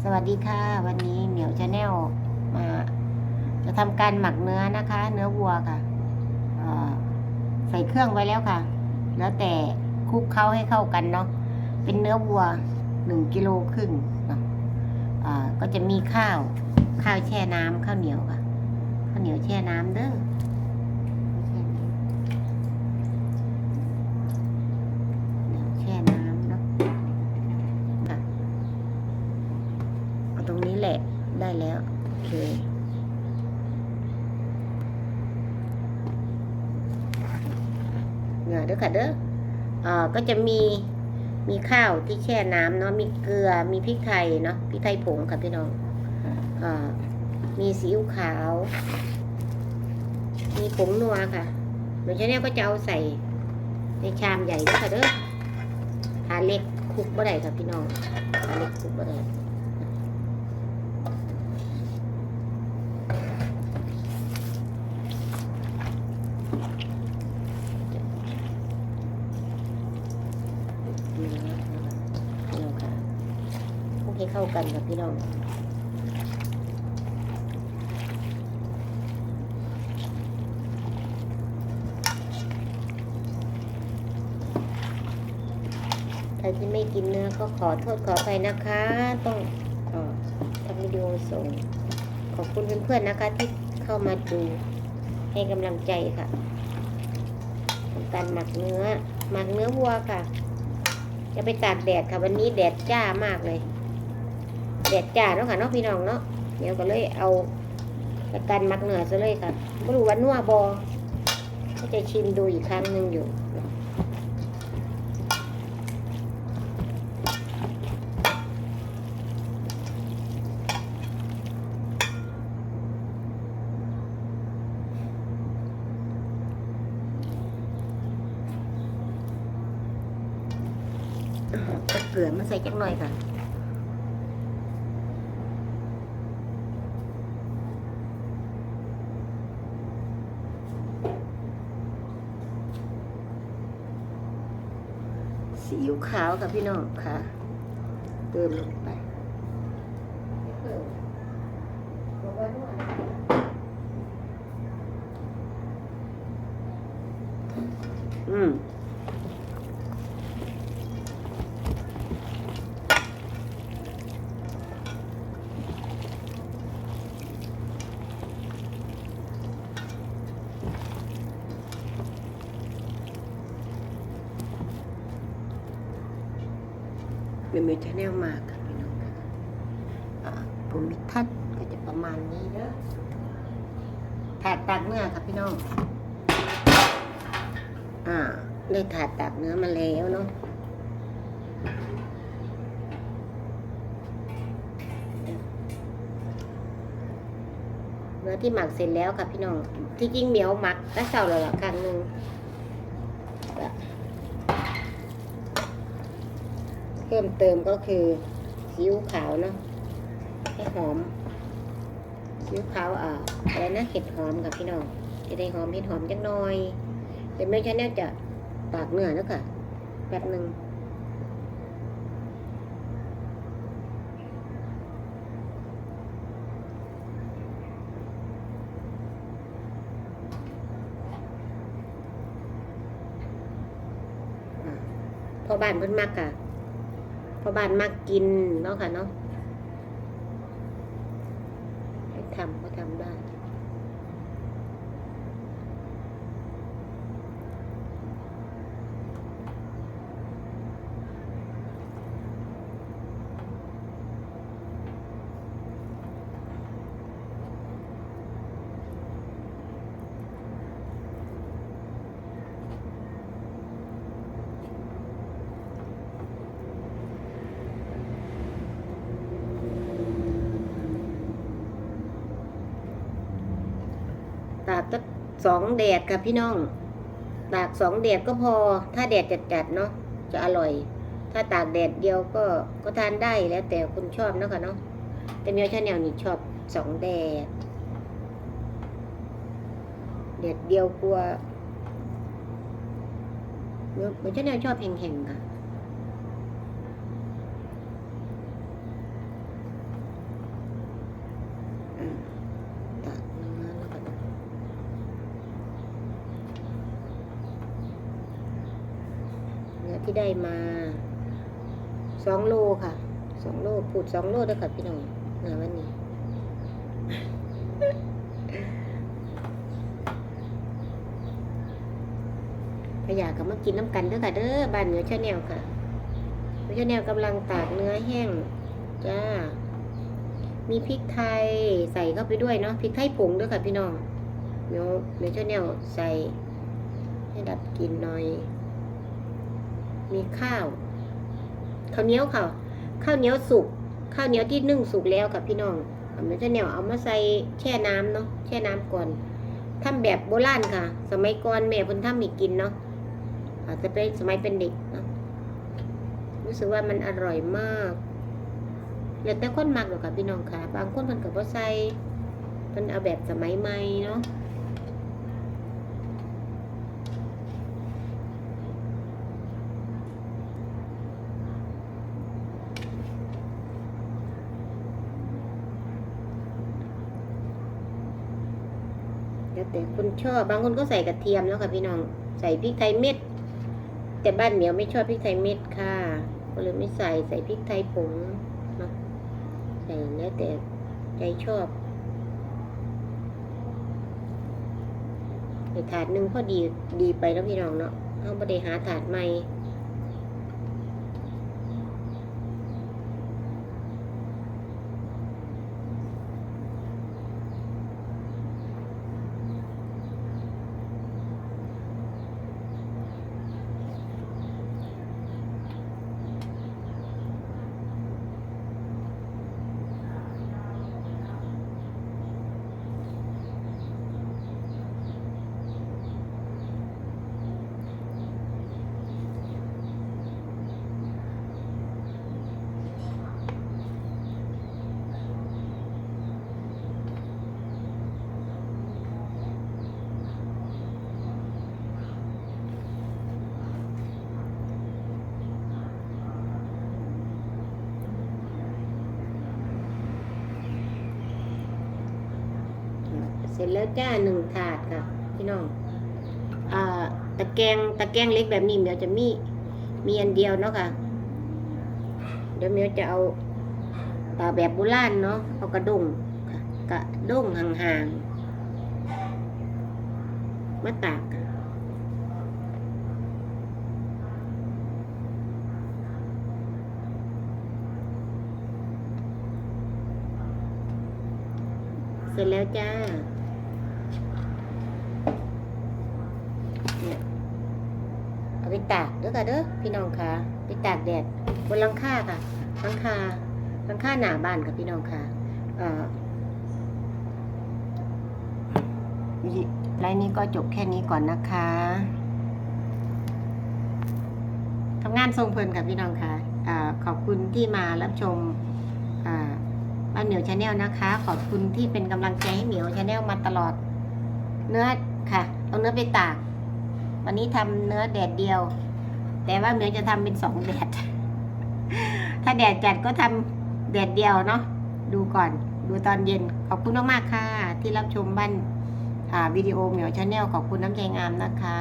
สวัสดีค่ะ วันนี้เหมียวชาแนลมา จะทำการหมักเนื้อนะคะ เนื้อวัวค่ะใส่เครื่องไว้แล้วค่ะ แล้วแต่คลุกเคล้าให้เข้ากันเนาะเป็นเนื้อวัวหนึ่งกิโลครึ่งเนาะก็จะมีข้าวข้าวแช่น้ำข้าวเหนียวค่ะข้าวเหนียวแช่น้ำเด้อเหนียวแช่น้ำเนาะค่ะ เอาตรงนี้แหละได้แล้ว โอเค เหงื่อเด้อค่ะเด้อเอ่อก็จะมีมีข้าวที่แช่น้ำเนาะมีเกลือมีพริกไทยเนาะพริกไทยผงค่ะพี่น้องเอ่อมีซีอิ๊วขาว มีผงนัวค่ะเดี๋ยวฉันเนี่ยก็จะเอาใส่ในชามใหญ่ด้วยค่ะเด้อทาเล็กคลุกบ่ได้ค่ะพี่น้องทาเล็กคลุกบ่ได้ เนื้อพี่น้องค่ะคลุก ให้เข้ากันกับพี่น้องใครที่ไม่กินเนื้อก็ขอโทษขอไปนะคะ ต้องออทำวิดีโอส่ง ขอบคุณเพื่อนๆนะคะที่เข้ามาดูให้กำลังใจค่ะทำการหมักเนื้อ หมักเนื้อวัวค่ะ จะไปตากแดดค่ะ วันนี้แดดจ้ามากเลย แดดจ้าเนาะค่ะเนาะพี่น้องเนาะเดี๋ยวก็เลยเอาประกันมักเหนือซะเลยค่ะไม่รู้ว่านัวบอก็จะชิมดูอีกครั้งหนึ่งอยู่เอาเกลือมาใส่จักหน่อยค่ะ ซี อิ๊วขาวค่ะพี่น้องค่ะ เติมลงไป เมนูชาแนลมากค่ะพี่น้องค่ะภูมิทัศน์ก็จะประมาณนี้เด้อถาดตากเนื้อค่ะพี่น้อง อ่าได้ถาดตากเนื้อมาแล้วเนาะเนื้อที่หมักเสร็จแล้วค่ะพี่น้อง ที่จริงเหมียวหมักตั้งเสาแล้วล่ะครั้งหนึ่ง เพิ่มเติมก็คือซีอิ๊วขาวเนาะให้หอมซีอิ๊วขาวอ่าอะไรนะเห็ดหอมค่ะพี่น้องจะได้หอมเห็ดหอมจักหน่อยเดี๋ยวแม่ชาแนลจะตากเนื้อแล้วค่ะแป๊บหนึ่งพอบ้านเพิ่นมักค่ะ พอบ้านมากกินเนาะค่ะเนาะให้ทำก็ทำได้ ก็สองแดดค่ะพี่น้อง ตากสองแดดก็พอ ถ้าแดดจัดๆเนาะจะอร่อย ถ้าตากแดดเดียวก็ก็ทานได้แล้วแต่คุณชอบเนาะค่ะเนาะแต่เมียวชาแนลนี่ชอบสองแดดแดดเดียวกลัวเมียวเมียวชาแนลชอบแห้งๆค่ะ ที่ได้มาสองโลค่ะสองโลพูดสองโลด้วยค่ะพี่น้องนวันนี้พยากับมากินน้ำกันเด้อค่ะเด้อบ้านเหนือชาแนลค่ะเหนือชาแนลกำลังตากเนื้อแห้งจ้า มีพริกไทยใส่เข้าไปด้วยเนาะพริกไทยผงด้วยค่ะพี่น้องเหนือเหนือชาแนลใส่ให้ดับกลิ่นหน่อย มีข้าวข้าวเหนียวค่ะข้าวเหนียวสุกข้าวเหนียวที่นึ่งสุกแล้วค่ะพี่น้องเหนือชาแนลเอามาใส่แช่น้ำเนาะแช่น้ำก่อนทำแบบโบราณค่ะ สมัยก่อนแม่เพิ่นทำให้กินเนาะอาจจะเป็นสมัยเป็นเด็กเนาะรู้สึกว่ามันอร่อยมากแล้วแต่คนมักหรอกค่ะพี่น้องค่ะ บางคนเพิ่นก็บ่ใส่เพิ่นเอาแบบสมัยใหม่เนาะ แต่คนชอบบางคนก็ใส่กระเทียมแล้วค่ะพี่น้องใส่พริกไทยเม็ด แต่บ้านเหมียวไม่ชอบพริกไทยเม็ดค่ะก็เลยไม่ใส่ใส่พริกไทยผงนะใส่แล้วแต่ใจชอบถาดหนึ่งพอดีดีไปแล้วพี่น้องเนาะเอาไปได้หาถาดใหม่ เสร็จแล้วจ้าหนึ่งถาดค่ะ พี่น้องอตะแกรงตะแกรงเล็กแบบนี้เมียวจะมีมีอันเดียวเนาะค่ะ เดี๋ยวเมียวจะเอาอ่าแบบโบราณเนาะเอากระด้งกระด้งห่างๆมาตากเสร็จแล้วจ้า เนี่ยเอาไป ตากเด้อค่ะเด้อพี่น้องค่ะไปตากแดดบนหลังคาค่ะหลังคาหลังคาหนาบ้านค่ะพี่น้องค่ะเอ่อไลน์นี้ก็จบแค่นี้ก่อนนะคะทำงานทรงเพลินกับพี่น้องค่ะอาขอบคุณที่มารับชมอ่าบ้านเหมียวชาแนลนะคะ ขอบคุณที่เป็นกำลังใจให้เหมียวชาแนลมาตลอด เนื้อค่ะ เอาเนื้อไปตาก วันนี้ทำเนื้อแดดเดียว แต่ว่าเหมียวจะทำเป็นสองแดด ถ้าแดดจัดก็ทำแดดเดียวเนาะดูก่อนดูตอนเย็นขอบคุณมากๆค่ะ ที่รับชมบ้านวิดีโอเหมียวชาแนลขอบคุณน้ำใจงามนะคะ